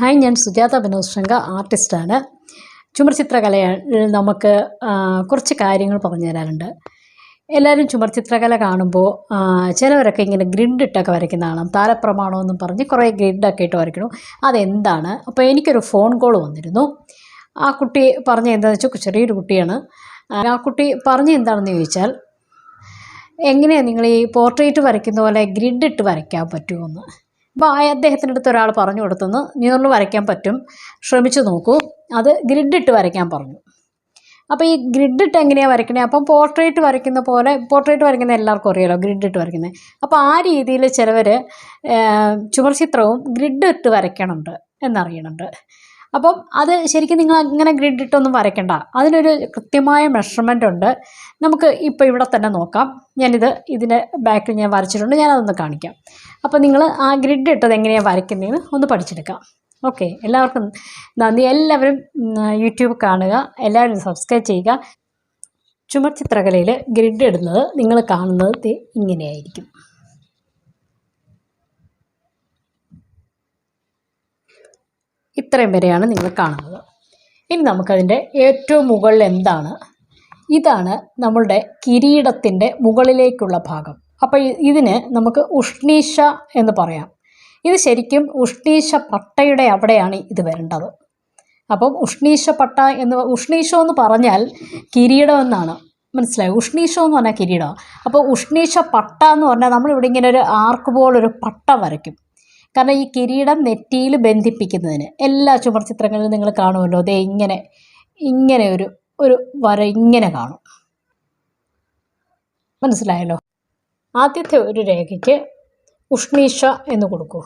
Hi ഞാൻ സുജാത വിനോദ് ശങ്ക ആർട്ടിസ്റ്റാണ് ചുമർ ചിത്രകലയിൽ നമുക്ക് കുറച്ച് കാര്യങ്ങൾ പറഞ്ഞു തരാറുണ്ട് എല്ലാവരും ചുമർ ചിത്രകല കാണുമ്പോൾ ചിലവരൊക്കെ ഇങ്ങനെ ഗ്രിഡ് ഇട്ടൊക്കെ വരയ്ക്കുന്ന കാണാം. എന്നും പറഞ്ഞ് കുറേ ഗ്രിഡൊക്കെ ഇട്ട് വരയ്ക്കണം അതെന്താണ്? അപ്പോൾ എനിക്കൊരു ഫോൺ കോൾ വന്നിരുന്നു. ആ കുട്ടി പറഞ്ഞ എന്താണെന്ന് വെച്ചാൽ ചെറിയൊരു കുട്ടിയാണ്. ആ കുട്ടി പറഞ്ഞ എന്താണെന്ന് ചോദിച്ചാൽ എങ്ങനെയാണ് നിങ്ങൾ ഈ പോർട്രേറ്റ് വരയ്ക്കുന്ന പോലെ ഗ്രിഡ് ഇട്ട് വരയ്ക്കാൻ പറ്റുമെന്ന് അപ്പോൾ അദ്ദേഹത്തിന്റെ അടുത്ത് ഒരാൾ പറഞ്ഞു കൊടുത്തെന്ന് മ്യൂറൽ വരയ്ക്കാൻ പറ്റും. ശ്രമിച്ചു നോക്കൂ. അത് ഗ്രിഡിട്ട് വരയ്ക്കാൻ പറഞ്ഞു. അപ്പോൾ ഈ ഗ്രിഡിട്ട് എങ്ങനെയാണ് വരയ്ക്കണേ? അപ്പം പോർട്രേറ്റ് വരയ്ക്കുന്ന പോലെ പോർട്രേറ്റ് വരയ്ക്കുന്ന എല്ലാവർക്കും അറിയാലോ ഗ്രിഡിട്ട് വരയ്ക്കുന്നത്. അപ്പോൾ ആ രീതിയിൽ ചിലവർ ചുമർ ചിത്രവും ഗ്രിഡ് ഇട്ട് വരയ്ക്കണുണ്ട് എന്നറിയണുണ്ട്. അപ്പം അത് ശരിക്കും നിങ്ങൾ അങ്ങനെ ഗ്രിഡ് ഇട്ടൊന്നും വരയ്ക്കണ്ട. അതിനൊരു കൃത്യമായ മെഷർമെന്റ് ഉണ്ട്. നമുക്ക് ഇപ്പോൾ ഇവിടെ തന്നെ നോക്കാം. ഞാനിത് ഇതിന്റെ ബാക്കിൽ ഞാൻ വരച്ചിട്ടുണ്ട്. ഞാനതൊന്ന് കാണിക്കാം. അപ്പോൾ നിങ്ങൾ ആ ഗ്രിഡ് ഇട്ടത് എങ്ങനെയാണ് വരയ്ക്കുന്നതെന്ന് ഒന്ന് പഠിച്ചെടുക്കാം. ഓക്കെ എല്ലാവർക്കും നന്ദി. എല്ലാവരും യൂട്യൂബ് കാണുക. എല്ലാവരും സബ്സ്ക്രൈബ് ചെയ്യുക. ചുമർ ചിത്രകലയിൽ ഗ്രിഡ് ഇടുന്നത് നിങ്ങൾ കാണുന്നത് ഇങ്ങനെയായിരിക്കും. ഇത്രയും വരെയാണ് നിങ്ങൾ കാണുന്നത്. ഇനി നമുക്കതിന്റെ ഏറ്റവും മുകളിൽ എന്താണ്? ഇതാണ് നമ്മളുടെ കിരീടത്തിന്റെ മുകളിലേക്കുള്ള ഭാഗം. അപ്പോൾ ഇതിന് നമുക്ക് ഉഷ്ണീഷ എന്ന് പറയാം. ഇത് ശരിക്കും ഉഷ്ണീഷ പട്ടയുടെ അവിടെയാണ് ഇത് വരേണ്ടത്. അപ്പം ഉഷ്ണീഷ പട്ട എന്ന് ഉഷ്ണീഷോ എന്ന് പറഞ്ഞാൽ കിരീടം എന്നാണ്. മനസ്സിലായി? ഉഷ്ണീഷോ എന്ന് പറഞ്ഞാൽ കിരീടമാണ് അപ്പോൾ ഉഷ്ണീഷ പട്ട എന്ന് പറഞ്ഞാൽ നമ്മളിവിടെ ഇങ്ങനെ ഒരു ആർക്ക് പോലൊരു പട്ട വരയ്ക്കും. കാരണം ഈ കിരീടം നെറ്റിയിൽ ബന്ധിപ്പിക്കുന്നതിന് എല്ലാ ചുമർ ചിത്രങ്ങളിലും നിങ്ങൾ കാണുമല്ലോ. അതേ ഇങ്ങനെ ഇങ്ങനെ ഒരു ഒരു വര ഇങ്ങനെ കാണും. മനസ്സിലായല്ലോ? ആദ്യത്തെ ഒരു രേഖയ്ക്ക് ഉഷ്ണീഷ എന്ന് കൊടുക്കൂ.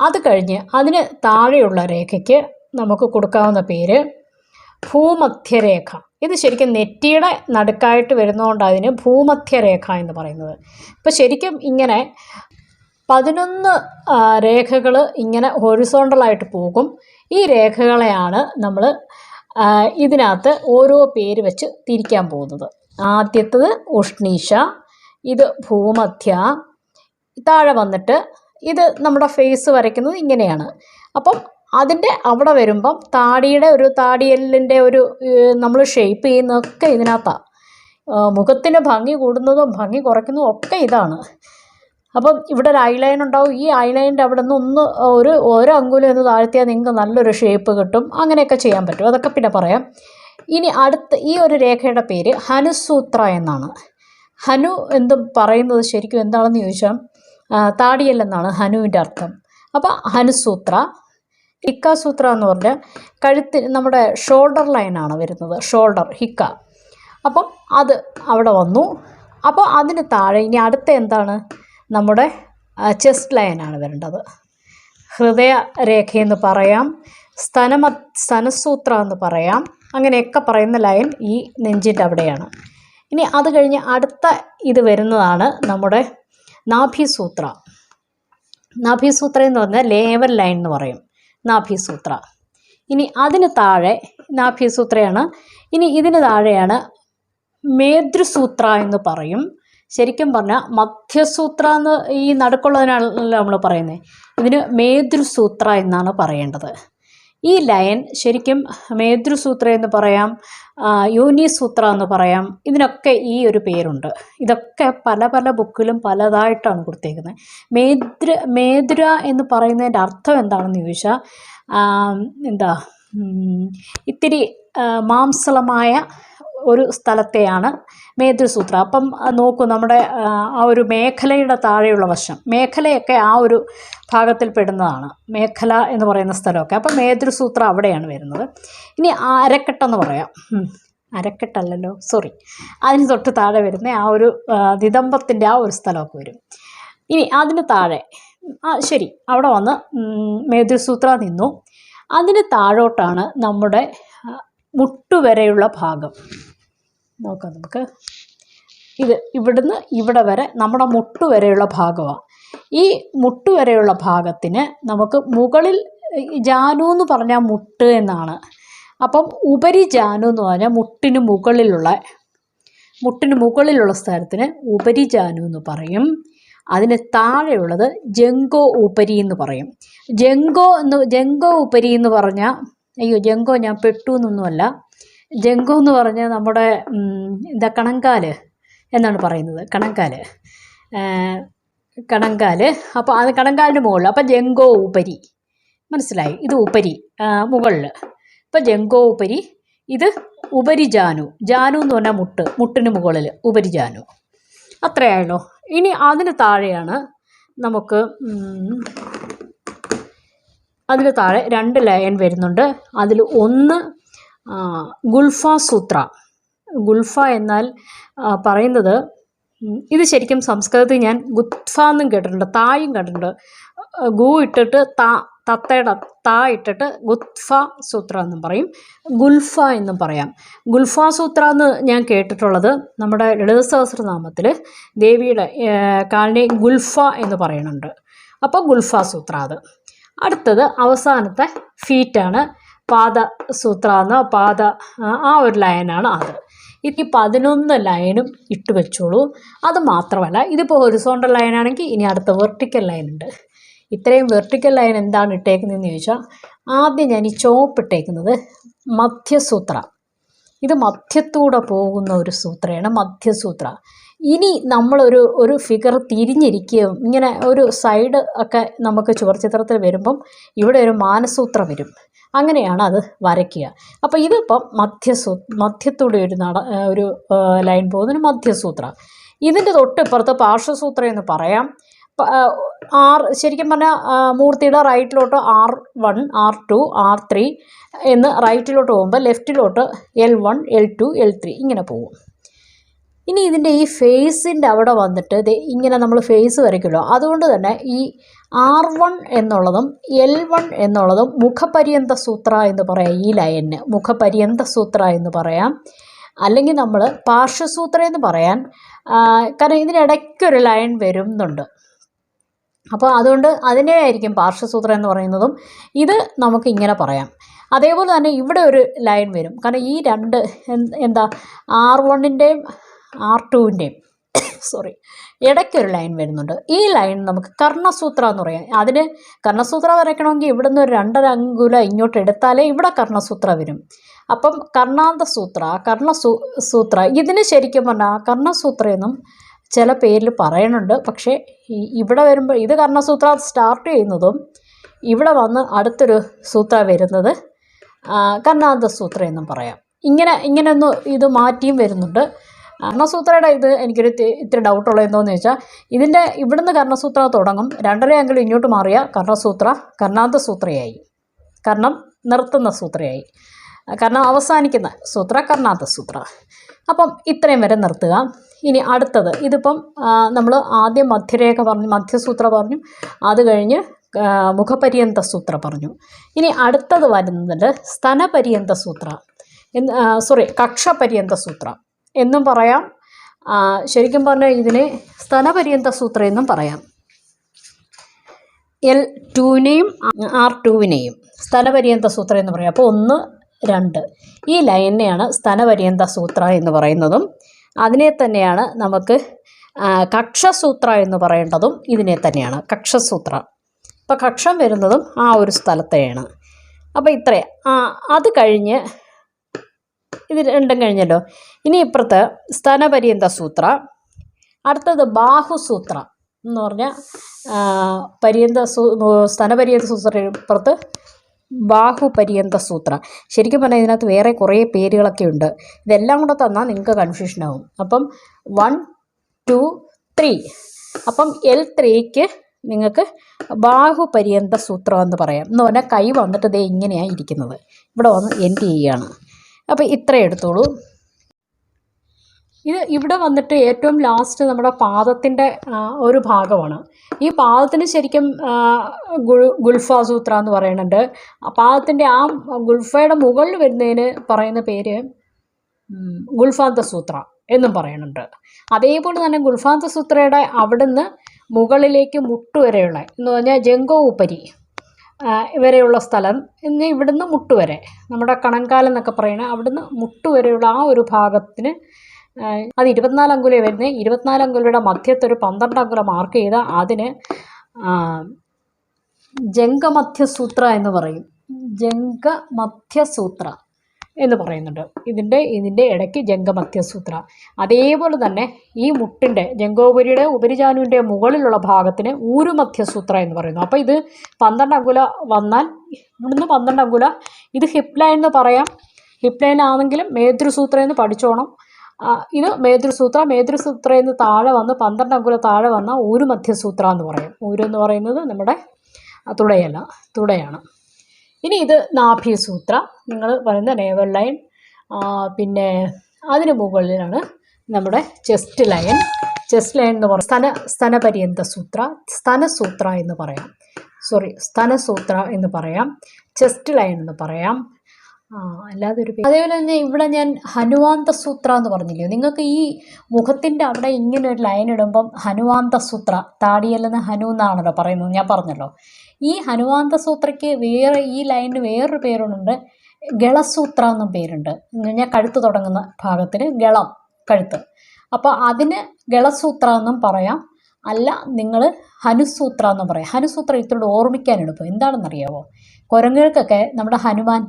അത് കഴിഞ്ഞ് അതിന് താഴെയുള്ള രേഖയ്ക്ക് നമുക്ക് കൊടുക്കാവുന്ന പേര് ഭൂമധ്യരേഖ. ഇത് ശരിക്കും നെറ്റിയുടെ നടുക്കായിട്ട് വരുന്നതുകൊണ്ട് അതിന് ഭൂമധ്യരേഖ എന്ന് പറയുന്നത്. ഇപ്പോൾ ശരിക്കും ഇങ്ങനെ പതിനൊന്ന് രേഖകൾ ഇങ്ങനെ ഹൊറിസോണ്ടലായിട്ട് പോകും. ഈ രേഖകളെയാണ് നമ്മൾ ഇതിനകത്ത് ഓരോ പേര് വെച്ച് തിരിക്കാൻ പോകുന്നത്. ആദ്യത്തത് ഉഷ്ണീഷ ഇത് ഭൂമധ്യ താഴെ വന്നിട്ട് ഇത് നമ്മുടെ ഫേസ് വരയ്ക്കുന്നത് ഇങ്ങനെയാണ്. അപ്പം അതിന്റെ അവിടെ വരുമ്പം താടിയുടെ ഒരു താടിയെല്ലിന്റെ ഒരു നമ്മൾ ഷേപ്പ് ചെയ്യുന്നതൊക്കെ ഇതിനകത്താണ് മുഖത്തിന് ഭംഗി കൂടുന്നതും ഭംഗി കുറയ്ക്കുന്നതും ഒക്കെ ഇതാണ്. അപ്പം ഇവിടെ ഒരു ഐലൈൻ ഉണ്ടാവും. ഈ ഐലൈനിന്റെ അവിടെ നിന്ന് ഒന്ന് ഒരു ഓരോ അങ്കുലം എന്ന് താഴ്ത്തിയാൽ നിങ്ങൾക്ക് നല്ലൊരു ഷേപ്പ് കിട്ടും. അങ്ങനെയൊക്കെ ചെയ്യാൻ പറ്റും. അതൊക്കെ പിന്നെ പറയാം. ഇനി അടുത്ത ഈ ഒരു രേഖയുടെ പേര് ഹനുസൂത്ര എന്നാണ്. ഹനു എന്ത് പറയുന്നത് ശരിക്കും എന്താണെന്ന് ചോദിച്ചാൽ താടിയല്ലെന്നാണ് ഹനുവിന്റെ അർത്ഥം. അപ്പോൾ ഹനുസൂത്ര ഹിക്ക സൂത്ര എന്ന് പറഞ്ഞാൽ കഴുത്തിന് നമ്മുടെ ഷോൾഡർ ലൈനാണ് വരുന്നത്. ഷോൾഡർ ഹിക്ക. അപ്പം അത് അവിടെ വന്നു. അപ്പോൾ അതിന് താഴെ ഇനി അടുത്ത എന്താണ്? നമ്മുടെ ചെസ്റ്റ് ലൈനാണ് വരേണ്ടത്. ഹൃദയ രേഖയെന്ന് പറയാം സ്തനമ സ്തനസൂത്ര എന്ന് പറയാം അങ്ങനെയൊക്കെ പറയുന്ന ലൈൻ ഈ നെഞ്ചിന്റെ അവിടെയാണ്. ഇനി അത് കഴിഞ്ഞ് അടുത്ത ഇത് വരുന്നതാണ് നമ്മുടെ നാഭിസൂത്ര. നാഭിസൂത്ര എന്ന് പറഞ്ഞാൽ ലേവൽ ലൈൻ എന്ന് പറയും നാഭിസൂത്ര. ഇനി അതിന് താഴെ നാഭിസൂത്രയാണ് ഇനി ഇതിന് താഴെയാണ് മേതൃസൂത്ര എന്ന് പറയും ശരിക്കും പറഞ്ഞാൽ മധ്യസൂത്ര എന്ന് ഈ നടുക്കുള്ളതിനാണല്ലോ നമ്മൾ പറയുന്നത് ഇതിന് മേതൃസൂത്ര എന്നാണ് പറയേണ്ടത്. ഈ ലയൻ ശരിക്കും മേതൃസൂത്ര എന്ന് പറയാം യോനിസൂത്ര എന്ന് പറയാം ഇതിനൊക്കെ ഈ ഒരു പേരുണ്ട്. ഇതൊക്കെ പല പല ബുക്കിലും പലതായിട്ടാണ് കൊടുത്തേക്കുന്നത് മേദ്ര മേദ്ര എന്ന് പറയുന്നതിന്റെ അർത്ഥം എന്താണെന്ന് ചോദിച്ചാൽ എന്താ ഇത്തിരി മാംസളമായ ഒരു സ്ഥലത്തെയാണ് മേതൃസൂത്ര അപ്പം നോക്കൂ നമ്മുടെ ആ, ഒരു മേഖലയുടെ താഴെയുള്ള വശം. മേഖലയൊക്കെ ആ ഒരു ഭാഗത്തിൽ പെടുന്നതാണ്. മേഖല എന്ന് പറയുന്ന സ്ഥലമൊക്കെ. അപ്പം മേതൃസൂത്ര അവിടെയാണ് വരുന്നത്. ഇനി അരക്കെട്ടെന്ന് പറയാം. അരക്കെട്ടല്ലല്ലോ. സോറി. അതിന് തൊട്ട് താഴെ വരുന്ന ആ ഒരു ദിദംബത്തിന്റെ ആ ഒരു സ്ഥലമൊക്കെ വരും. ഇനി അതിന് താഴെ ആ ശരി. അവിടെ വന്ന് ഉം, മേതൃസൂത്ര നിന്നു. അതിന് താഴോട്ടാണ് നമ്മുടെ മുട്ടുവരെയുള്ള ഭാഗം. നോക്കാം നമുക്ക്. ഇത് ഇവിടുന്ന് ഇവിടെ വരെ നമ്മുടെ മുട്ട് വരെയുള്ള ഭാഗമാണ്. ഈ മുട്ട് വരെയുള്ള ഭാഗത്തിന് നമുക്ക് മുകളിൽ ജാനു എന്ന് പറഞ്ഞാൽ മുട്ട് എന്നാണ്. അപ്പം ഉപരി ജാനു എന്ന് പറഞ്ഞാൽ മുട്ടിന് മുകളിലുള്ള മുട്ടിന് മുകളിലുള്ള സ്ഥലത്തിന് ഉപരി ജാനു എന്ന് പറയും. അതിന് താഴെയുള്ളത് ജങ്കോ ഉപരി എന്ന് പറയും. ജങ്കോ എന്ന് ജങ്കോ ഉപരി എന്ന് പറഞ്ഞാൽ അയ്യോ ജങ്കോ ഞാൻ പെട്ടു എന്നൊന്നുമല്ല. ജങ്കോ എന്ന് പറഞ്ഞാൽ നമ്മുടെ എന്താ കണങ്കാൽ എന്നാണ് പറയുന്നത്. കണങ്കാൽ. കണങ്കാൽ. അപ്പോൾ അത് കണങ്കാലിന്റെ മുകളിൽ. അപ്പോൾ ജങ്കോ ഉപരി. മനസ്സിലായി? ഇത് ഉപരി. മുകളിൽ. ഇപ്പം ജങ്കോ ഉപരി. ഇത് ഉപരി ജാനു. എന്ന് പറഞ്ഞാൽ മുട്ട്. മുട്ടിന് മുകളിൽ ഉപരി ജാനു. അത്രയായല്ലോ. ഇനി അതിന് താഴെയാണ് നമുക്ക് അതിന് താഴെ രണ്ട് ലയൻ വരുന്നുണ്ട്. അതിൽ ഒന്ന് ആ, ഗുൽഫ സൂത്ര. ഗുൾഫ എന്നാൽ പറയുന്നത് ഇത് ശരിക്കും സംസ്കൃതത്തിൽ ഞാൻ ഗുത്ഫ എന്നും കേട്ടിട്ടുണ്ട് തായും കേട്ടിട്ടുണ്ട് ഗു ഇട്ടിട്ട് ത തത്തയുടെ താ ഇട്ടിട്ട് ഗുത്ഫ സൂത്ര എന്നും പറയും. ഗുൽഫ എന്നും പറയാം. ഗുൽഫ സൂത്ര എന്ന് ഞാൻ കേട്ടിട്ടുള്ളത് നമ്മുടെ ലളിത സഹസ്രനാമത്തിൽ ദേവിയുടെ കാലിനെ ഗുൽഫ എന്ന് പറയുന്നുണ്ട്. അപ്പോൾ ഗുൽഫ സൂത്ര അത്. അടുത്തത് അവസാനത്തെ ഫീറ്റാണ് പാദ സൂത്ര എന്ന പാദ ആ, ഒരു ലൈനാണ് അത്. ഇനി പതിനൊന്ന് ലൈനും ഇട്ട് വെച്ചോളൂ. അത് മാത്രമല്ല ഇതിപ്പോൾ ഹൊറിസോണ്ടൽ ലൈനാണെങ്കിൽ ഇനി അടുത്ത വെർട്ടിക്കൽ ലൈൻ ഉണ്ട്. ഇത്രയും വെർട്ടിക്കൽ ലൈൻ എന്താണ് ഇട്ടേക്കുന്നതെന്ന് ചോദിച്ചാൽ ആദ്യം ഞാൻ ഈ ചോപ്പ് ഇട്ടേക്കുന്നത് മധ്യസൂത്ര. ഇത് മധ്യത്തൂടെ പോകുന്ന ഒരു സൂത്രയാണ് മധ്യസൂത്ര. ഇനി നമ്മളൊരു ഒരു ഫിഗർ തിരിഞ്ഞിരിക്കുകയും ഇങ്ങനെ ഒരു സൈഡ് ഒക്കെ നമുക്ക് ചുവർച്ചിത്രത്തിൽ വരുമ്പം ഇവിടെ ഒരു മാനസൂത്ര വരും. അങ്ങനെയാണ് അത് വരയ്ക്കുക. അപ്പോൾ ഇതിപ്പം മധ്യസൂ മധ്യത്തൂടെ ഒരു നട ഒരു ലൈൻ പോകുന്നതിന് മധ്യസൂത്ര. ഇതിന്റെ തൊട്ടിപ്പുറത്ത് പാർശ്വസൂത്ര എന്ന് പറയാം. ആർ ശരിക്കും പറഞ്ഞാൽ മൂർത്തിയുടെ റൈറ്റിലോട്ട് R one R two R three എന്ന് റൈറ്റിലോട്ട് പോകുമ്പോൾ ലെഫ്റ്റിലോട്ട് L one L two L three ഇങ്ങനെ പോകും. ഇനി ഇതിന്റെ ഈ ഫേസിന്റെ അവിടെ വന്നിട്ട് ഇങ്ങനെ നമ്മൾ ഫേസ് വരയ്ക്കുമല്ലോ. അതുകൊണ്ട് തന്നെ ഈ ആർ വൺ എന്നുള്ളതും എൽ വൺ എന്നുള്ളതും മുഖപര്യന്ത സൂത്ര എന്ന് പറയാം ഈ ലൈനിന് മുഖപര്യന്ത സൂത്ര എന്ന് പറയാം. അല്ലെങ്കിൽ നമ്മൾ പാർശ്വസൂത്ര എന്ന് പറയാൻ കാരണം ഇതിനിടയ്ക്കൊരു ലൈൻ വരുന്നുണ്ട്. അപ്പോൾ അതുകൊണ്ട് അതിനെ ആയിരിക്കും പാർശ്വസൂത്രം എന്ന് പറയുന്നതും. ഇത് നമുക്ക് ഇങ്ങനെ പറയാം. അതേപോലെ തന്നെ ഇവിടെ ഒരു ലൈൻ വരും. കാരണം ഈ രണ്ട് എന്താ ആർ വണ്ണിന്റെയും ആർ ടുവിന്റെയും സോറി ഇടയ്ക്കൊരു ലൈൻ വരുന്നുണ്ട്. ഈ ലൈൻ നമുക്ക് കർണസൂത്ര എന്ന് പറയാം. അതിന് കർണസൂത്ര വരയ്ക്കണമെങ്കിൽ ഇവിടെ നിന്ന് ഒരു രണ്ടര അങ്കുല ഇങ്ങോട്ട് എടുത്താലേ ഇവിടെ കർണസൂത്ര വരും. അപ്പം കർണാന്ത സൂത്ര കർണസൂ സൂത്ര ഇതിന് ശരിക്കും പറഞ്ഞാൽ കർണസൂത്ര എന്നും ചില പേരിൽ പറയുന്നുണ്ട് പക്ഷേ ഇവിടെ വരുമ്പോൾ ഇത് കർണസൂത്ര സ്റ്റാർട്ട് ചെയ്യുന്നതും ഇവിടെ വന്ന് അടുത്തൊരു സൂത്ര വരുന്നത് കർണാന്ത സൂത്ര എന്നും പറയാം. ഇങ്ങനെ ഇങ്ങനെ ഒന്ന് ഇത് മാറ്റിയും വരുന്നുണ്ട്. കർണസൂത്രയുടെ ഇത് എനിക്കൊരു ഇത്തിരി ഡൗട്ടുള്ള എന്തോന്ന് ചോദിച്ചാൽ ഇതിന്റെ ഇവിടുന്ന് കർണസൂത്ര തുടങ്ങും രണ്ടര അംഗിൾ ഇങ്ങോട്ട് മാറിയ കർണസൂത്ര കർണാന്ത സൂത്രയായി. കർണം നിർത്തുന്ന സൂത്രയായി. കാരണം അവസാനിക്കുന്ന സൂത്ര കർണാന്ത സൂത്ര. അപ്പം ഇത്രയും വരെ നിർത്തുക. ഇനി അടുത്തത് ഇതിപ്പം നമ്മൾ ആദ്യം മധ്യരേഖ പറഞ്ഞു മധ്യസൂത്ര പറഞ്ഞു അത് കഴിഞ്ഞ് മുഖപര്യന്ത സൂത്ര പറഞ്ഞു. ഇനി അടുത്തത് വരുന്നത് സ്തനപര്യന്ത സൂത്ര സോറി കക്ഷപര്യന്ത സൂത്ര. എന്നും പറയാം. ശരിക്കും പറഞ്ഞാൽ ഇതിനെ സ്ഥലപര്യന്ത സൂത്രം എന്നും പറയാം. എൽ ടുവിനെയും ആർ ടുവിനെയും സ്ഥലപര്യന്ത സൂത്രം എന്ന് പറയും. അപ്പോൾ ഒന്ന് രണ്ട്. ഈ ലൈനെയാണ് സ്ഥലപര്യന്ത സൂത്ര എന്ന് പറയുന്നതും അതിനെ തന്നെയാണ് നമുക്ക് കക്ഷസൂത്ര എന്ന് പറയേണ്ടതും ഇതിനെ തന്നെയാണ് കക്ഷസൂത്ര. അപ്പോൾ കക്ഷം വരുന്നതും ആ ഒരു സ്ഥലത്തെയാണ്. അപ്പോൾ ഇത്രയും. അത് കഴിഞ്ഞ് ഇത് രണ്ടും കഴിഞ്ഞല്ലോ. ഇനി ഇപ്പുറത്ത് സ്തനപര്യന്ത സൂത്ര അടുത്തത് ബാഹുസൂത്ര എന്ന് പറഞ്ഞാൽ പര്യന്ത സൂ സ്തനപര്യന്ത സൂത്ര ഇപ്പുറത്ത് ബാഹുപര്യന്ത സൂത്ര. ശരിക്കും പറഞ്ഞാൽ ഇതിനകത്ത് വേറെ കുറേ പേരുകളൊക്കെ ഉണ്ട്. ഇതെല്ലാം കൂടെ തന്നാൽ നിങ്ങൾക്ക് കൺഫ്യൂഷൻ ആവും. അപ്പം വൺ ടു ത്രീ അപ്പം എൽ ത്രീക്ക് നിങ്ങൾക്ക് ബാഹുപര്യന്ത സൂത്രം എന്ന് പറയാം. എന്ന് പറഞ്ഞാൽ കൈ വന്നിട്ട് ദേ ഇങ്ങനെയാണ് ഇരിക്കുന്നത്. ഇവിടെ വന്ന് എൻഡ് ചെയ്യുകയാണ് അപ്പോൾ ഇത്രയും എടുത്തോളൂ. ഇത് ഇവിടെ വന്നിട്ട് ഏറ്റവും ലാസ്റ്റ് നമ്മുടെ പാദത്തിന്റെ ഒരു ഭാഗമാണ്. ഈ പാദത്തിന് ശരിക്കും ഗുൾ സൂത്ര എന്ന് പറയുന്നുണ്ട്. പാദത്തിന്റെ ആ ഗുൽഫയുടെ മുകളിൽ വരുന്നതിന് പറയുന്ന പേര് ഗുൾഫാന്ത സൂത്ര എന്നും പറയുന്നുണ്ട്. അതേപോലെ തന്നെ ഗുൽഫാന്ത സൂത്രയുടെ അവിടുന്ന് മുകളിലേക്ക് മുട്ടുവരെയുള്ള എന്ന് പറഞ്ഞാൽ ജംഗോ ഉപരി വരെയുള്ള സ്ഥലം ഇനി ഇവിടുന്ന് മുട്ടുവരെ. നമ്മുടെ കണങ്കാലം എന്നൊക്കെ പറയുന്നത് അവിടുന്ന് മുട്ടുവരെയുള്ള ആ ഒരു ഭാഗത്തിന് അത് ഇരുപത്തിനാല് അങ്കുലേ വരുന്നത് ഇരുപത്തിനാല് അങ്കുലയുടെ മധ്യത്തൊരു പന്ത്രണ്ട് അങ്കുല മാർക്ക് ചെയ്ത് അതിന് ജംഗമധ്യസൂത്ര എന്ന് പറയും. ജംഗമധ്യസൂത്ര. എന്ന് പറയുന്നുണ്ട്. ഇതിന്റെ ഇതിന്റെ ഇടയ്ക്ക് ജംഗമത്യസൂത്ര. അതേപോലെ തന്നെ ഈ മുട്ടിന്റെ ജംഗോപുരിയുടെ ഉപരിജാനുവിന്റെ മുകളിലുള്ള ഭാഗത്തിന് ഊരുമധ്യസൂത്ര എന്ന് പറയുന്നു. അപ്പോൾ ഇത് പന്ത്രണ്ട് അങ്കുല വന്നാൽ ഇവിടുന്ന് പന്ത്രണ്ട് അങ്കുല ഇത് ഹിപ്ലൈൻ ലൈൻ എന്ന് പറയാം. ഹിപ്ലൈൻ ലൈൻ ആണെങ്കിലും മേതൃസൂത്ര എന്ന് പഠിച്ചോണം. ഇത് മേതൃസൂത്ര മേതൃസൂത്ര എന്ന് താഴെ വന്ന് പന്ത്രണ്ട് അങ്കുല താഴെ വന്ന ഊരുമധ്യസൂത്ര എന്ന് പറയും. ഊരെന്ന് എന്ന് പറയുന്നത് നമ്മുടെ തുടയല്ല തുടയാണ്. ഇനി ഇത് നാഭീസൂത്ര നിങ്ങൾ പറയുന്ന നേവൽ ലൈൻ പിന്നെ അതിന് മുകളിലാണ് നമ്മുടെ ചെസ്റ്റ് ലൈൻ ചെസ്റ്റ് ലൈൻ എന്ന് പറയുന്നത് സ്തന സ്തനപര്യന്ത സൂത്ര. സ്തനസൂത്ര എന്ന് പറയാം. സോറി സ്തനസൂത്ര എന്ന് പറയാം. ചെസ്റ്റ് ലൈൻ എന്ന് പറയാം. അതേപോലെ തന്നെ ഇവിടെ ഞാൻ ഹനുവാന്ത സൂത്ര എന്ന് പറഞ്ഞില്ലേ? നിങ്ങൾക്ക് ഈ മുഖത്തിന്റെ അവിടെ ഇങ്ങനെ ഒരു ലൈൻ ഇടുമ്പം ഹനുവാന്ത സൂത്ര താടിയല്ലെന്ന് ഹനു എന്നാണല്ലോ പറയുന്നത് ഞാൻ പറഞ്ഞല്ലോ. ഈ ഹനുവാന്ത സൂത്രയ്ക്ക് വേറെ ഈ ലൈനിന് വേറൊരു പേരുണ്ട് ഗളസൂത്ര എന്നും പേരുണ്ട്. ഞാൻ കഴുത്ത് തുടങ്ങുന്ന ഭാഗത്തിന് ഗളം കഴുത്ത്. അപ്പോൾ അതിന് ഗളസൂത്ര എന്നും പറയാം. അല്ല നിങ്ങൾ ഹനുസൂത്ര എന്നും പറയാം. ഹനുസൂത്ര ഇത്തോട് ഓർമ്മിക്കാൻ എളുപ്പം എന്താണെന്നറിയാവോ? കുരങ്ങുകൾക്കൊക്കെ നമ്മുടെ ഹനുമാൻ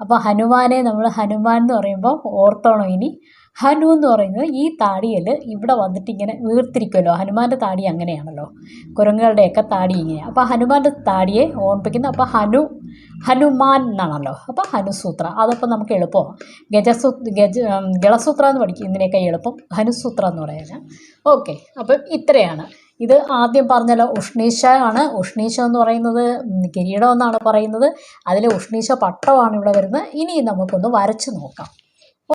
അപ്പോൾ ഹനുമാനെ നമ്മൾ ഹനുമാൻ എന്ന് പറയുമ്പോൾ ഓർത്തോണം ഇനി. ഹനു എന്ന് പറയുന്നത് ഈ താടിയിൽ ഇവിടെ വന്നിട്ട് ഇങ്ങനെ വീർത്തിരിക്കുമല്ലോ ഹനുമാന്റെ താടി അങ്ങനെയാണല്ലോ. കുരങ്ങുകളുടെയൊക്കെ താടി ഇങ്ങനെയാണ് അപ്പോൾ ഹനുമാന്റെ താടിയെ ഓർമ്മിപ്പിക്കുന്നു അപ്പോൾ ഹനു ഹനുമാൻ എന്നാണല്ലോ. അപ്പോൾ ഹനുസൂത്ര അതപ്പോൾ നമുക്ക് എളുപ്പമാണ് ഗജസൂ ഗജ ഗളസൂത്ര എന്ന് പഠിക്കുന്നതിനേക്കാൾ എളുപ്പം ഹനുസൂത്ര എന്ന് പറയാനാണ് ഓക്കെ അപ്പം ഇത്രയാണ്. ഇത് ആദ്യം പറഞ്ഞല്ലോ ഉഷ്ണീഷ ആണ്. ഉഷ്ണീഷ എന്ന് പറയുന്നത് കിരീടം എന്നാണ് പറയുന്നത്. അതിൽ ഉഷ്ണീഷ പട്ടമാണ് ഇവിടെ വരുന്നത്. ഇനി നമുക്കൊന്ന് വരച്ച് നോക്കാം.